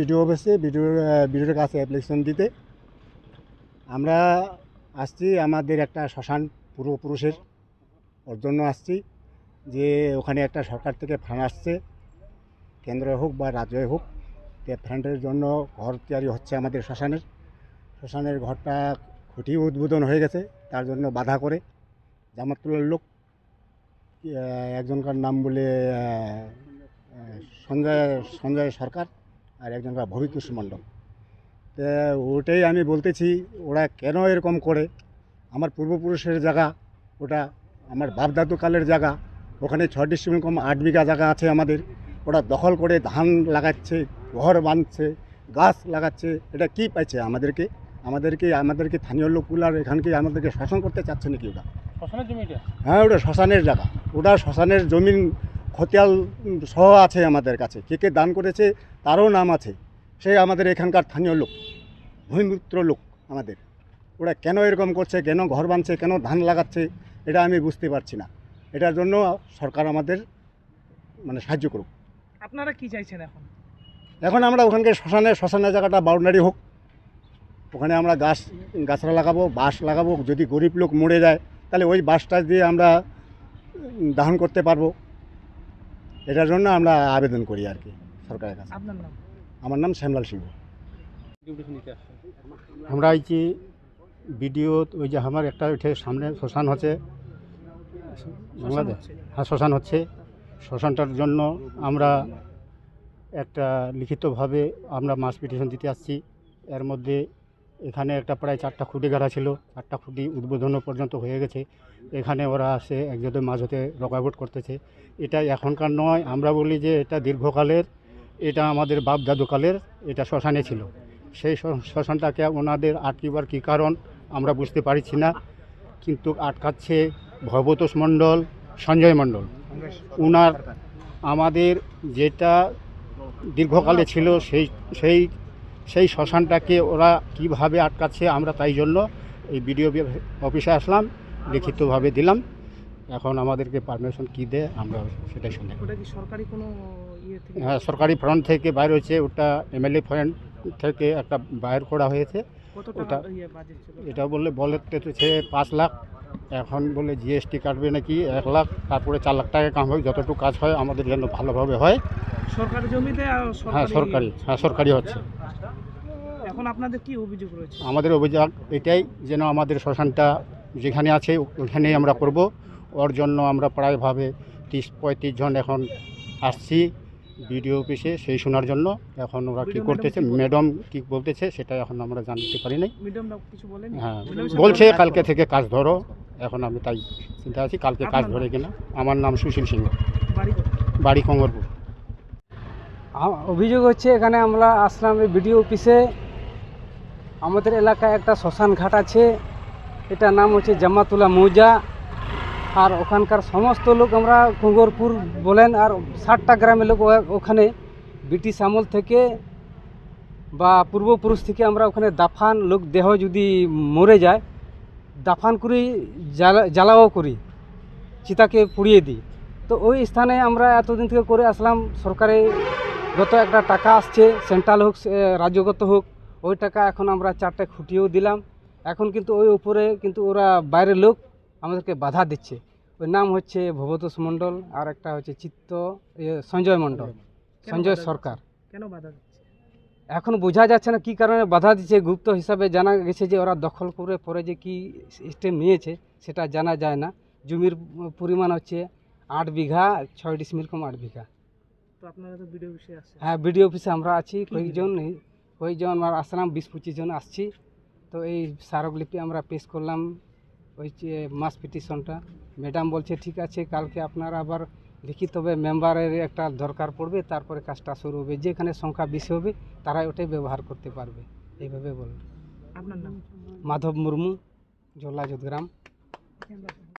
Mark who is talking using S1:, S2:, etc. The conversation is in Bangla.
S1: ভিডিও অফিসে ভিডিও ভিডিওর কাছে অ্যাপ্লিকেশন দিতে। আমরা আসছি আমাদের একটা শ্মশান পূর্বপুরুষের ওর জন্য আসছি, যে ওখানে একটা সরকার থেকে ফান্ড আসছে। কেন্দ্র হোক বা রাজ্য হোক, তে ফান্ডের জন্য ঘর তৈরি হচ্ছে আমাদের শ্মশানের। শ্মশানের ঘরটা খুঁটি উদ্বোধন হয়ে গেছে, তার জন্য বাধা করে জামাতুল্লার লোক একজনকার নাম বলে সঞ্জয় সঞ্জয় সরকার। আর একজনকার ভবিতোষ মণ্ডল। তো ওটাই আমি বলতেছি ওরা কেন এরকম করে? আমার পূর্বপুরুষের জায়গা ওটা আমার বাপদাদু কালের জায়গা ওখানে ছ ডিস্ট্রিক্ট কম আট বিঘা জায়গা আছে আমাদের। ওরা দখল করে ধান লাগাচ্ছে ঘর বাঁধছে গাছ লাগাচ্ছে এটা কি পাইছে আমাদেরকে? আমাদেরকে আমাদেরকে স্থানীয় লোকগুলার এখানকে আমাদেরকে শাসন করতে চাচ্ছে নাকি ওটা
S2: শ্মশানের জমিটা
S1: হ্যাঁ ওটা শ্মশানের জায়গা। ওটা শ্মশানের জমিন খতিয়াল সহ আছে আমাদের কাছে। কে কে দান করেছে তারও নাম আছে। সে আমাদের এখানকার স্থানীয় লোক ভূমিপুত্র লোক আমাদের। ওরা কেন এরকম করছে কেন ঘর বানছে কেন ধান লাগাচ্ছে এটা আমি বুঝতে পারছি না। এটার জন্য সরকার আমাদের মানে সাহায্য করুক।
S2: আপনারা কি চাইছেন এখন?
S1: এখন আমরা ওখানকে শ্মশানে শ্মশানের জায়গাটা বাউন্ডারি হোক। ওখানে আমরা গাছ গাছরা লাগাবো বাঁশ লাগাবো। যদি গরিব লোক মরে যায় তাহলে ওই বাঁশটা দিয়ে আমরা দাহন করতে পারব। এটার জন্য আমরা আবেদন করি আর কি সরকারের কাছে। আমার নাম শ্যামলাল সিংহ। আমরা আইছি ভিডিও ওই যে আমার একটা ওইঠে সামনে শ্মশান হচ্ছে। বাংলাদেশ? হ্যাঁ শ্মশান হচ্ছে। শ্মশানটার জন্য আমরা একটা লিখিতভাবে আমরা মাস পিটিশন দিতে আসছি। এর মধ্যে এখানে একটা প্রায় চারটা খুঁটি গাড়া ছিল। চারটা খুঁটি উদ্বোধন পর্যন্ত হয়ে গেছে। এখানে ওরা আসে, একজনের মাঝ হতে রকাবট করতেছে। এটা এখনকার নয়, আমরা বলি যে এটা দীর্ঘকালের, এটা আমাদের বাপ দাদুকালের এটা শ্মশানে ছিল। সেই শ্মশানটাকে ওনাদের আটকিবার কী কারণ আমরা বুঝতে পারছি না, কিন্তু আটকাচ্ছে ভবতোষ মণ্ডল, সঞ্জয় মণ্ডল। উনার আমাদের যেটা দীর্ঘকালে ছিল, সেই সেই সেই শ্মশানটাকে ওরা কীভাবে আটকাচ্ছে আমরা তাই জন্য এই বিডিও অফিসে আসলাম লিখিতভাবে দিলাম। এখন আমাদেরকে পারমিশন কী দেয় আমরা সেটাই শুনে।
S2: সরকারি কোনো ইয়ে
S1: হ্যাঁ সরকারি ফান্ড থেকে বাইর হয়েছে ওটা এমএলএ ফান্ড থেকে একটা বাইর করা হয়েছে। ওটা-
S2: ইয়ে
S1: এটা বললে বলেছে পাঁচ লাখ। এখন বলে জিএসটি কাটবে নাকি? এক লাখ তারপরে চার লাখ টাকা কাম হবে যতটুকু কাজ হয় আমাদের জন্য ভালোভাবে হয়।
S2: সরকারি জমিতে
S1: হ্যাঁ সরকারি। হ্যাঁ সরকারি হচ্ছে।
S2: এখন আপনাদের কি অভিযোগ রয়েছে?
S1: আমাদের অভিযোগ এটাই যেন আমাদের শ্মশানটা যেখানে আছে ওখানেই আমরা করব। ওর জন্য আমরা প্রায়ভাবে তিরিশ পঁয়ত্রিশ জন এখন আসছি। বিডিও অফিসে সেই শোনার জন্য এখন ওরা কী করতেছে
S2: ম্যাডাম কি
S1: বলতেছে সেটা এখন আমরা জানতে পারি নাই।
S2: মিডিয়াম কিছু বলেন?
S1: হ্যাঁ বলছে কালকে থেকে কাজ ধরো এখন আমি তাই চিন্তা আছি কালকে কাজ ধরে কিনা। আমার নাম সুশীল সিংহ।
S2: বাড়ি?
S1: কঙ্গরপুর।
S3: অভিযোগ হচ্ছে এখানে আমরা আসলাম এই বিডিও অফিসে। আমাদের এলাকায় একটা শ্মশান ঘাট আছে এটার নাম হচ্ছে জামাতুলা মৌজা। আর ওখানকার সমস্ত লোক আমরা কুঙ্গরপুর বলেন আর ষাটটা গ্রামের লোক ওখানে ব্রিটিশ আমল থেকে বা পূর্বপুরুষ থেকে আমরা ওখানে দাফান লোক দেহ যদি মরে যায়, দাফান করি, জ্বালা জ্বালাও করি, চিতাকে পুড়িয়ে দিই। তো ওই স্থানে আমরা এতদিন থেকে করে আসলাম, সরকারে গত একটা টাকা আসছে, সেন্ট্রাল হোক রাজ্যগত হোক, ওই টাকা এখন আমরা চারটে খুঁটিয়েও দিলাম। এখন কিন্তু ওই উপরে কিন্তু ওরা বাইরের লোক আমাদেরকে বাধা দিচ্ছে। ওই নাম হচ্ছে ভবতোষ মণ্ডল আর একটা হচ্ছে চিত্ত ইয়ে, সঞ্জয় মণ্ডল সঞ্জয় সরকার।
S2: কেন বাধা দিচ্ছে?
S3: এখন বোঝা যাচ্ছে না কি কারণে বাধা দিচ্ছে। গুপ্ত হিসাবে জানা গেছে যে ওরা দখল করে পরে যে কি স্টেপ নিয়েছে সেটা জানা যায় না। জমির পরিমাণ হচ্ছে আট বিঘা ছয় ডিসমিল কম আট বিঘা।
S2: তো আপনারা
S3: হ্যাঁ বিডিও অফিসে আমরা আছি। কয়েকজন কয়েকজন আমরা আসলাম বিশ পঁচিশ জন আসছি। তো এই স্মারকলিপি আমরা পেশ করলাম। ওই যে মাস পিটিশনটা। ম্যাডাম বলছে ঠিক আছে কালকে আপনার আবার লিখিত হবে মেম্বারের একটা দরকার পড়বে তারপরে কাজটা শুরু হবে। যেখানে সংখ্যা বেশি হবে তারাই ওটাই ব্যবহার করতে পারবে। এইভাবে বলল
S2: আপনার নাম?
S3: মাধব মুর্মু জোলা গ্রাম।